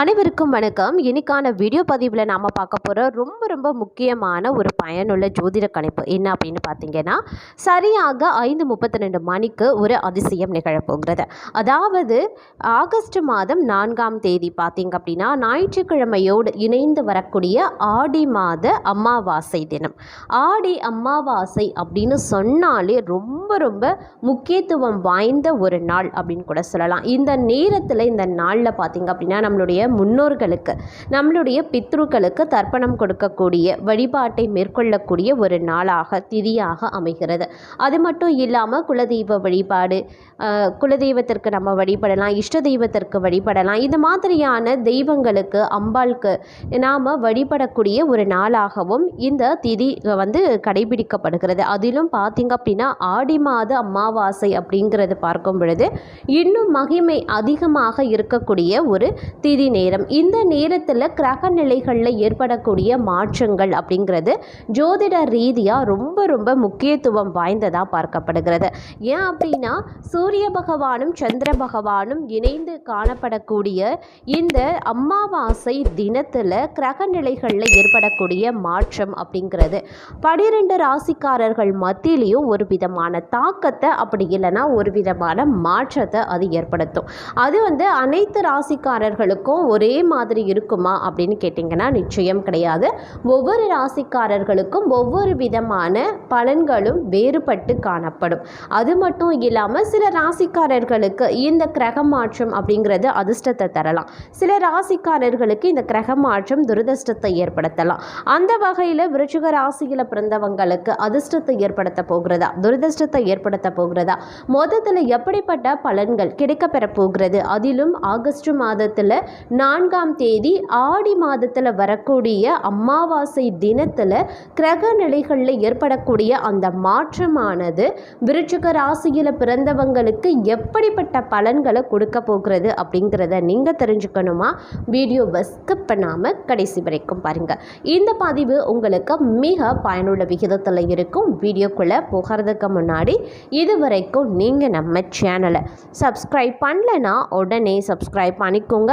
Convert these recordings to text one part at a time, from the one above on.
அனைவருக்கும் வணக்கம். இன்னைக்கான வீடியோ பதிவில் நாம் பார்க்க போகிற ரொம்ப ரொம்ப முக்கியமான ஒரு பயனுள்ள ஜோதிட கணிப்பு என்ன அப்படின்னு பார்த்தீங்கன்னா சரியாக ஐந்து முப்பத்தி ரெண்டு மணிக்கு ஒரு அதிசயம் நிகழப்போகிறது. அதாவது ஆகஸ்ட் மாதம் நான்காம் தேதி பார்த்தீங்க அப்படின்னா ஞாயிற்றுக்கிழமையோடு இணைந்து வரக்கூடிய ஆடி மாத அமாவாசை தினம். ஆடி அமாவாசை அப்படின்னு சொன்னாலே ரொம்ப ரொம்ப முக்கியத்துவம் வாய்ந்த ஒரு நாள் அப்படின்னு கூட சொல்லலாம். இந்த நேரத்தில் இந்த நாளில் பார்த்தீங்க அப்படின்னா நம்மளுடைய முன்னோர்களுக்கு நம்மளுடைய பித்ருக்களுக்கு தர்ப்பணம் கொடுக்கக்கூடிய வழிபாட்டை மேற்கொள்ளக்கூடிய ஒரு நாளாக திதியாக அமைகிறது. அது மட்டும் இல்லாமல் குலதெய்வ வழிபாடு குலதெய்வத்திற்கு நம்ம வழிபடலாம் இஷ்ட தெய்வத்திற்கு வழிபடலாம் இது மாதிரியான தெய்வங்களுக்கு அம்பாளுக்கு நாம் வழிபடக்கூடிய ஒரு நாளாகவும் இந்த திதி வந்து கடைபிடிக்கப்படுகிறது. அதிலும் பார்த்தீங்க அப்படின்னா ஆடி மாத அமாவாசை அப்படிங்கிறது பார்க்கும் பொழுது இன்னும் மகிமை அதிகமாக இருக்கக்கூடிய ஒரு திதி நேரம். இந்த நேரத்தில் கிரக நிலைகளில் ஏற்படக்கூடிய மாற்றங்கள் அப்படிங்கிறது ஜோதிட ரீதியாக ரொம்ப ரொம்ப முக்கியத்துவம் வாய்ந்ததாக பார்க்கப்படுகிறது. ஏன் அப்படின்னா சூரிய பகவானும் சந்திர பகவானும் இணைந்து காணப்படக்கூடிய இந்த அமாவாசை தினத்தில் கிரக நிலைகளில் ஏற்படக்கூடிய மாற்றம் அப்படிங்கிறது. பனிரெண்டு ராசிக்காரர்கள் மத்தியிலையும் ஒரு விதமான தாக்கத்தை அப்படி இல்லைன்னா ஒரு விதமான மாற்றத்தை அது ஏற்படுத்தும். அது வந்து அனைத்து ராசிக்காரர்களுக்கும் ஒரே மாதிரி இருக்குமா அப்படின்னு கேட்டிங்கன்னா நிச்சயம் கிடையாது. ஒவ்வொரு ராசிக்காரர்களுக்கும் ஒவ்வொரு விதமான பலன்களும் வேறுபட்டு காணப்படும். அது மட்டும் இல்லாமல் சில ராசிக்காரர்களுக்கு இந்த கிரக மாற்றம் அப்படிங்கிறது அதிர்ஷ்டத்தை தரலாம். சில ராசிக்காரர்களுக்கு இந்த கிரக மாற்றம் துரதிர்ஷ்டத்தை ஏற்படுத்தலாம். அந்த வகையில் விருச்சிக ராசியில் பிறந்தவங்களுக்கு அதிர்ஷ்டத்தை ஏற்படுத்த போகிறதா? துரதிர்ஷ்டத்தை ஏற்படுத்த போகிறதா? மொத்தத்தில் எப்படிப்பட்ட பலன்கள் கிடைக்கப்பெற போகிறது? அதிலும் ஆகஸ்ட் மாதத்தில் நான்காம் தேதி ஆடி மாதத்தில் வரக்கூடிய அமாவாசை தினத்தில் கிரக நிலைகளில் ஏற்படக்கூடிய அந்த மாற்றமானது விருச்சிக ராசியில் பிறந்தவங்களுக்கு எப்படிப்பட்ட பலன்களை கொடுக்க போகிறது அப்படிங்கிறத நீங்கள் தெரிஞ்சுக்கணுமா? வீடியோவை ஸ்கிப் பண்ணாமல் கடைசி வரைக்கும் பாருங்கள் இந்த பதிவு உங்களுக்கு மிக பயனுள்ள விகிதத்தில் இருக்கும். வீடியோக்குள்ளே போகிறதுக்கு முன்னாடி இது வரைக்கும் நீங்கள் நம்ம சேனலை சப்ஸ்கிரைப் பண்ணலைன்னா உடனே சப்ஸ்கிரைப் பண்ணிக்கோங்க.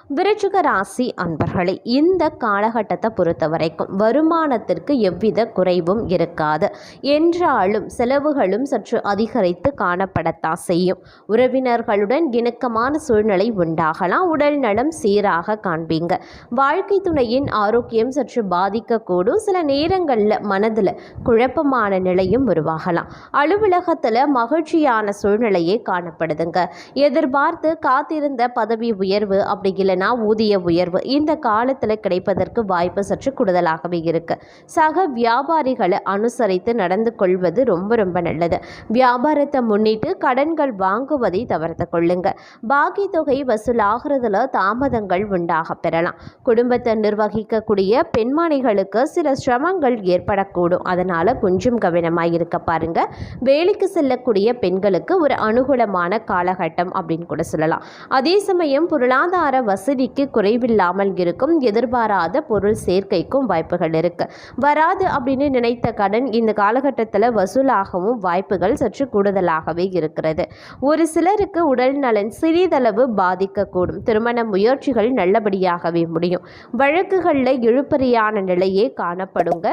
விருச்சிக ராசி அன்பர்களே இந்த காலகட்டத்தை பொறுத்த வரைக்கும் வருமானத்திற்கு எவ்வித குறைவும் இருக்காது. என்றாலும் செலவுகளும் சற்று அதிகரித்து காணப்படத்தான் செய்யும். உறவினர்களுடன் இணக்கமான சூழ்நிலை உண்டாகலாம். உடல் நலம் சீராக காண்பீங்க. வாழ்க்கை துணையின் ஆரோக்கியம் சற்று பாதிக்கக்கூடும். சில நேரங்களில் மனதில் குழப்பமான நிலையும் உருவாகலாம். அலுவலகத்தில் மகிழ்ச்சியான சூழ்நிலையே காணப்படுதுங்க. எதிர்பார்த்து காத்திருந்த பதவி உயர்வு அப்படி இல்லைன்னா ஊதிய உயர்வு இந்த காலத்தில் கிடைப்பதற்கு வாய்ப்பு சற்று கூடுதலாகவே இருக்கு. சக வியாபாரிகளை அனுசரித்து நடந்து கொள்வது ரொம்ப ரொம்ப நல்லது. வியாபாரத்தை முன்னிட்டு கடன்கள் வாங்குவதை தவிர்த்து கொள்ளுங்க. பாக்கி தொகை வசூலாகிறதுல தாமதங்கள் உண்டாக பெறலாம். குடும்பத்தை நிர்வகிக்கக்கூடிய பெண்மணிகளுக்கு சில சிரமங்கள் ஏற்படக்கூடும். அதனால கொஞ்சம் கவனமாக இருக்க பாருங்க. வேலைக்கு செல்லக்கூடிய பெண்களுக்கு ஒரு அனுகூலமான காலகட்டம் அப்படின்னு கூட சொல்லலாம். அதே சமயம் பொருளாதார வசதிக்கு குறைவில்லாமல் இருக்கும். எதிர்பாராத பொருள் சேர்க்கைக்கும் வாய்ப்புகள் இருக்கு. வராது அப்படின்னு நினைத்த கடன் இந்த காலகட்டத்தில் வசூலாகவும் வாய்ப்புகள் சற்று கூடுதலாகவே இருக்கிறது. ஒரு சிலருக்கு உடல் நலன் சிறிதளவு பாதிக்கக்கூடும். திருமண முயற்சிகள் நல்லபடியாகவே முடியும். வழக்குகளில் இழுப்பறியான நிலையே காணப்படுங்க.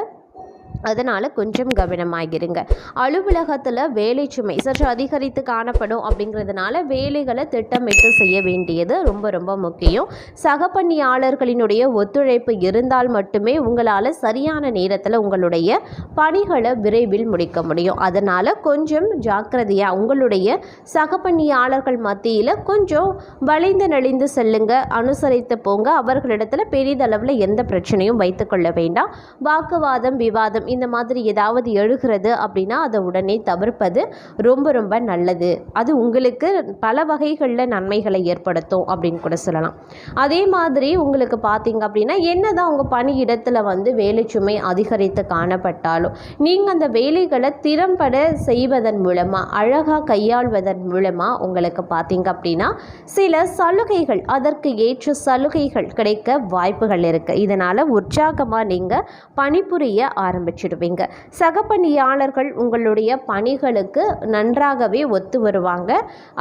அதனால் கொஞ்சம் கவனமாகிருங்க. அலுவலகத்தில் வேலை சுமை சற்று அதிகரித்து காணப்படும் அப்படிங்கிறதுனால வேலைகளை திட்டமிட்டு செய்ய வேண்டியது ரொம்ப ரொம்ப முக்கியம். சக பணியாளர்களினுடைய ஒத்துழைப்பு இருந்தால் மட்டுமே உங்களால் சரியான நேரத்தில் உங்களுடைய பணிகளை விரைவில் முடிக்க முடியும். அதனால் கொஞ்சம் ஜாக்கிரதையாக உங்களுடைய சக பணியாளர்கள் மத்தியில் கொஞ்சம் வளைந்து நெளிந்து செல்லுங்க அனுசரித்து போங்க. அவர்களிடத்தில் பெரிதளவில் எந்த பிரச்சனையும் வைத்துக்கொள்ள வேண்டாம். வாக்குவாதம் விவாதம் இந்த மாதிரி ஏதாவது எழுகிறது அப்படின்னா அதை உடனே தவிர்ப்பது ரொம்ப ரொம்ப நல்லது. அது உங்களுக்கு பல வகைகளில் நன்மைகளை ஏற்படுத்தும் அப்படின்னு கூட சொல்லலாம். அதே மாதிரி உங்களுக்கு பார்த்தீங்க அப்படின்னா என்னதான் உங்கள் பணியிடத்தில் வந்து வேலை சுமை அதிகரித்து காணப்பட்டாலும் நீங்கள் அந்த வேலைகளை திறம்பட செய்வதன் மூலமாக அழகாக கையாள்வதன் மூலமாக உங்களுக்கு பார்த்தீங்க அப்படின்னா சில சலுகைகள் அதற்கு ஏற்ற சலுகைகள் கிடைக்க வாய்ப்புகள் இருக்குது இதனால் உற்சாகமாக நீங்கள் பணிபுரிய ஆரம்பிச்சு ஆரம்பிச்சிடுவீங்க சக பணியாளர்கள் உங்களுடைய பணிகளுக்கு நன்றாகவே ஒத்து வருவாங்க.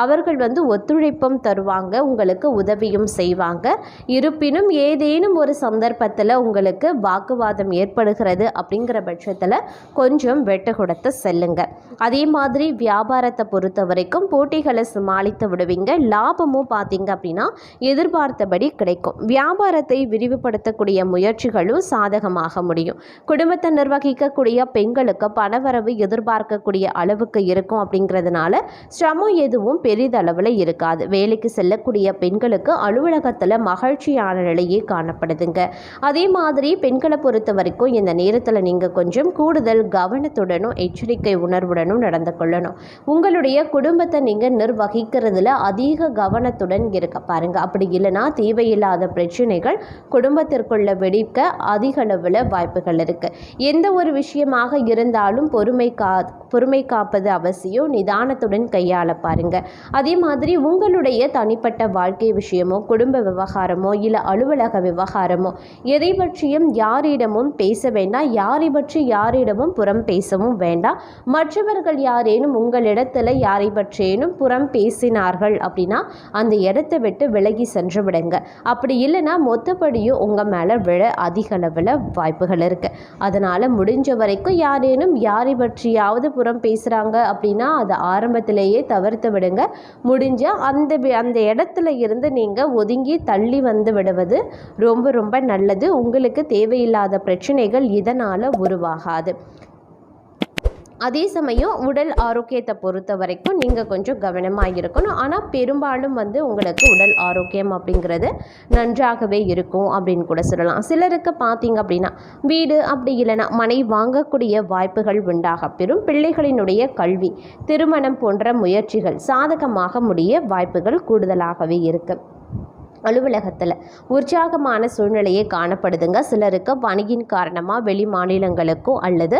அவர்கள் வந்து ஒத்துழைப்பும் தருவாங்க உங்களுக்கு உதவியும் செய்வாங்க. இருப்பினும் ஏதேனும் ஒரு சந்தர்ப்பத்தில் உங்களுக்கு வாக்குவாதம் ஏற்படுகிறது அப்படிங்கிற பட்சத்தில் கொஞ்சம் வெட்டு கொடுத்து செல்லுங்க. அதே மாதிரி வியாபாரத்தை பொறுத்த வரைக்கும் போட்டிகளை சமாளித்து விடுவீங்க. லாபமும் பார்த்தீங்க அப்படின்னா எதிர்பார்த்தபடி கிடைக்கும். வியாபாரத்தை விரிவுபடுத்தக்கூடிய முயற்சிகளும் சாதகமாக முடியும். குடும்பத்தை கேட்கக்கூடிய பெண்களுக்கு பணவரவு எதிர்பார்க்கக்கூடிய அளவுக்கு இருக்கும் அப்படிங்கிறதுனால சிரமம் எதுவும் பெரிதளவில் இருக்காது. வேலைக்கு செல்லக்கூடிய பெண்களுக்கு அலுவலகத்தில் மகிழ்ச்சியான நிலையே காணப்படுதுங்க. அதே மாதிரி பெண்களை பொறுத்த வரைக்கும் இந்த நேரத்தில் நீங்கள் கொஞ்சம் கூடுதல் கவனத்துடனும் எச்சரிக்கை உணர்வுடனும் நடந்து கொள்ளணும். உங்களுடைய குடும்பத்தை நீங்கள் நிர்வகிக்கிறதுல அதிக கவனத்துடன் இருக்க பாருங்க. அப்படி இல்லைன்னா தேவையில்லாத பிரச்சனைகள் குடும்பத்திற்குள்ள வெடிக்க அதிக அளவில் வாய்ப்புகள் இருக்கு. எந்த ஒரு விஷயமாக இருந்தாலும் பொறுமை கா பொறுமை காப்பது அவசியம். நிதானத்துடன் கையாள பாருங்க. அதே மாதிரி உங்களுடைய தனிப்பட்ட வாழ்க்கை விஷயமோ குடும்ப விவகாரமோ இல்லை அலுவலக விவகாரமோ எதை பற்றியும் யாரிடமும் பேச வேண்டாம். யாரை பற்றி யாரிடமும் புறம் பேசவும் வேண்டாம். மற்றவர்கள் யாரேனும் உங்களிடத்துல யாரை பற்றியேனும் புறம் பேசினார்கள் அப்படின்னா அந்த இடத்தை விட்டு விலகி சென்று விடுங்க. அப்படி இல்லைன்னா மொத்தப்படியும் உங்கள் மேலே விழ அதிக அளவில் வாய்ப்புகள் இருக்குது அதனால் முடிஞ்ச வரைக்கும் யாரேனும் யாரை பற்றியாவது புறம் பேசுகிறாங்க அப்படின்னா அதை ஆரம்பத்திலேயே தவிர்த்து விடுங்க. முடிஞ்சால் அந்த அந்த இடத்துல இருந்து நீங்கள் ஒதுங்கி தள்ளி வந்து விடுவது ரொம்ப ரொம்ப நல்லது. உங்களுக்கு தேவையில்லாத பிரச்சனைகள் இதனால் உருவாகாது. அதே சமயம் உடல் ஆரோக்கியத்தை பொறுத்த வரைக்கும் நீங்கள் கொஞ்சம் கவனமாக இருக்கணும். ஆனால் பெரும்பாலும் வந்து உங்களுக்கு உடல் ஆரோக்கியம் அப்படிங்கிறது நன்றாகவே இருக்கும் அப்படின்னு கூட சொல்லலாம். சிலருக்கு பார்த்தீங்க அப்படின்னா வீடு அப்படி இல்லைன்னா மனை வாங்கக்கூடிய வாய்ப்புகள் உண்டாக பெறும். பிள்ளைகளினுடைய கல்வி திருமணம் போன்ற முயற்சிகள் சாதகமாக முடிய வாய்ப்புகள் கூடுதலாகவே இருக்குது அலுவலகத்தில் உற்சாகமான சூழ்நிலையே காணப்படுதுங்க. சிலருக்கு பணியின் காரணமாக வெளி மாநிலங்களுக்கோ அல்லது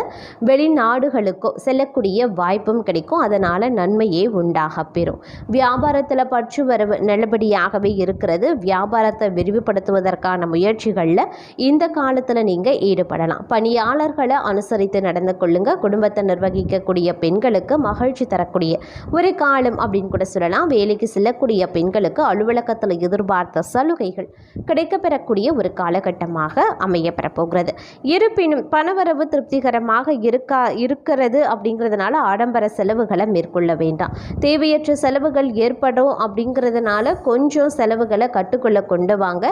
வெளிநாடுகளுக்கோ செல்லக்கூடிய வாய்ப்பும் கிடைக்கும். அதனால் நன்மையே உண்டாக பெறும். வியாபாரத்தில் பற்று வரவு நல்லபடியாகவே இருக்கிறது. வியாபாரத்தை விரிவுபடுத்துவதற்கான முயற்சிகளில் இந்த காலத்தில் நீங்கள் ஈடுபடலாம். பணியாளர்களை அனுசரித்து நடந்து கொள்ளுங்க. குடும்பத்தை நிர்வகிக்கக்கூடிய பெண்களுக்கு மகிழ்ச்சி தரக்கூடிய ஒரு காலம் அப்படின்னு கூட சொல்லலாம். வேலைக்கு செல்லக்கூடிய பெண்களுக்கு அலுவலகத்தில் எதிர்பார்த்து சலுகைகள் கிடைக்கப்பெறக்கூடிய ஒரு காலகட்டமாக அமையப்பெற போகிறது இருப்பினும் பணவரவு திருப்திகரமாக இருக்கா இருக்கிறது அப்படிங்கிறதுனால ஆடம்பர செலவுகளை மேற்கொள்ள வேண்டாம். தேவையற்ற செலவுகள் ஏற்படும் அப்படிங்கிறதுனால கொஞ்சம் செலவுகளை கட்டுக்குள்ள கொண்டு வாங்க.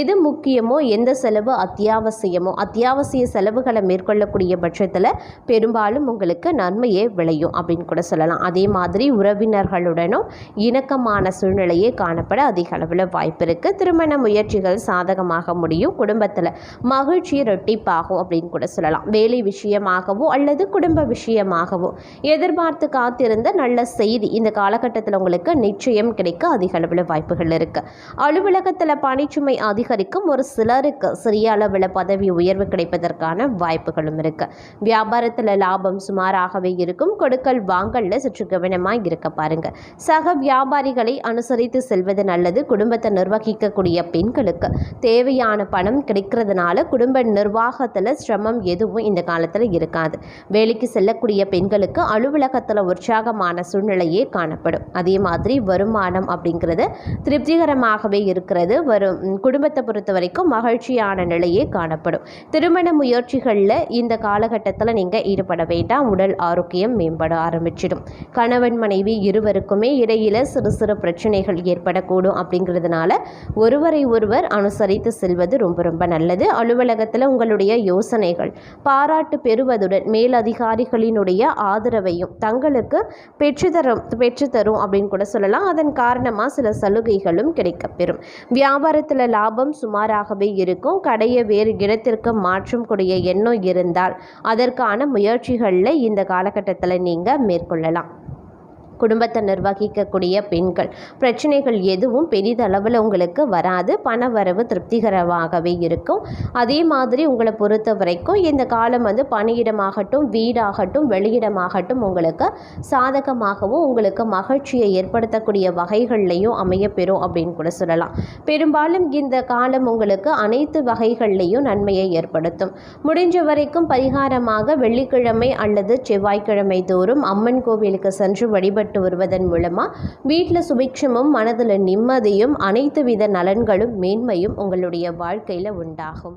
எது முக்கியமோ எந்த செலவு அத்தியாவசியமோ அத்தியாவசிய செலவுகளை மேற்கொள்ளக்கூடிய பட்சத்தில் பெரும்பாலும் உங்களுக்கு நன்மையே விளையும் அப்படின்னு கூட சொல்லலாம். அதே மாதிரி உறவினர்களுடனும் இணக்கமான சூழ்நிலையே காணப்பட அதிக அளவில் வாய்ப்பு இருக்குது திருமண முயற்சிகள் சாதகமாக முடியும். குடும்பத்தில் மகிழ்ச்சி இரட்டிப்பாகும் அப்படின்னு கூட சொல்லலாம். வேலை விஷயமாகவோ அல்லது குடும்ப விஷயமாகவோ எதிர்பார்த்து காத்திருந்த நல்ல செய்தி இந்த காலகட்டத்தில் உங்களுக்கு நிச்சயம் கிடைக்க அதிக அளவில் வாய்ப்புகள் இருக்குது அலுவலகத்தில் பணிச்சுமை அதிகரிக்கும். ஒரு சிலருக்கு சிறிய அளவில் பதவி உயர்வு கிடைப்பதற்கான வாய்ப்புகளும் இருக்குது வியாபாரத்தில் லாபம் சுமாராகவே இருக்கும். கொடுக்கல் வாங்கல்ல சற்று கவனமாக இருக்க பாருங்கள் சக வியாபாரிகளை அனுசரித்து செல்வது நல்லது. குடும்பத்தை நிர்வகிக்கக்கூடிய பெண்களுக்கு தேவையான பணம் கிடைக்கிறதுனால குடும்ப நிர்வாகத்தில் சிரமம் எதுவும் இந்த காலத்தில் இருக்காது. வேலைக்கு செல்லக்கூடிய பெண்களுக்கு அலுவலகத்தில் உற்சாகமான சூழ்நிலையே காணப்படும். அதே மாதிரி வருமானம் அப்படிங்கிறது திருப்திகரமாகவே இருக்கிறது. வரும் குடும்பத்தை பொறுத்த வரைக்கும் மகிழ்ச்சியான நிலையே காணப்படும். திருமண முயற்சிகளில் இந்த காலகட்டத்தில் நீங்கள் ஈடுபட வேண்டாம். உடல் ஆரோக்கியம் மேம்பட ஆரம்பிச்சிடும். கணவன் மனைவி இருவருக்குமே இடையில சிறு சிறு பிரச்சனைகள் ஏற்படக்கூடும் அப்படிங்கிறதுனால ஒருவரை ஒருவர் அனுசரித்து செல்வது ரொம்ப ரொம்ப நல்லது. அலுவலகத்தில் உங்களுடைய யோசனைகள் பாராட்டு பெறுவதுடன் மேலதிகாரிகளினுடைய ஆதரவையும் தங்களுக்கு பெற்றுத்தரும் பெற்றுத்தரும் அப்படின்னு கூட சொல்லலாம். அதன் காரணமாக சில சலுகைகளும் கிடைக்கப்பெறும். வியாபாரத்தில் லாபம் சுமாராகவே இருக்கும். கடையை வேறு இடத்திற்கு மாற்றும் கூடிய எண்ணம் இருந்தால் அதற்கான முயற்சிகளில் இந்த காலகட்டத்தில் நீங்கள் மேற்கொள்ளலாம். குடும்பத்தை நிர்வகிக்கக்கூடிய பெண்கள். பிரச்சனைகள் எதுவும் பெரிதளவில் உங்களுக்கு வராது. பண வரவு திருப்திகரமாகவே இருக்கும். அதே மாதிரி உங்களை பொறுத்த வரைக்கும் இந்த காலம் வந்து பணியிடமாகட்டும் வீடாகட்டும் வெளியிடமாகட்டும் உங்களுக்கு சாதகமாகவும் உங்களுக்கு மகிழ்ச்சியை ஏற்படுத்தக்கூடிய வகைகள்லையும் அமையப்பெறும் அப்படின்னு கூட சொல்லலாம். பெரும்பாலும் இந்த காலம் உங்களுக்கு அனைத்து வகைகள்லையும் நன்மையை ஏற்படுத்தும். முடிஞ்ச வரைக்கும் பரிகாரமாக வெள்ளிக்கிழமை அல்லது செவ்வாய்க்கிழமை தோறும் அம்மன் கோவிலுக்கு சென்று வழிபட்டு வருவதன் மூலமாக வீட்டில் சுபிக்ஷமும் மனதில் நிம்மதியும் அனைத்து வித நலன்களும் மேன்மையும் உங்களுடைய வாழ்க்கையில் உண்டாகும்.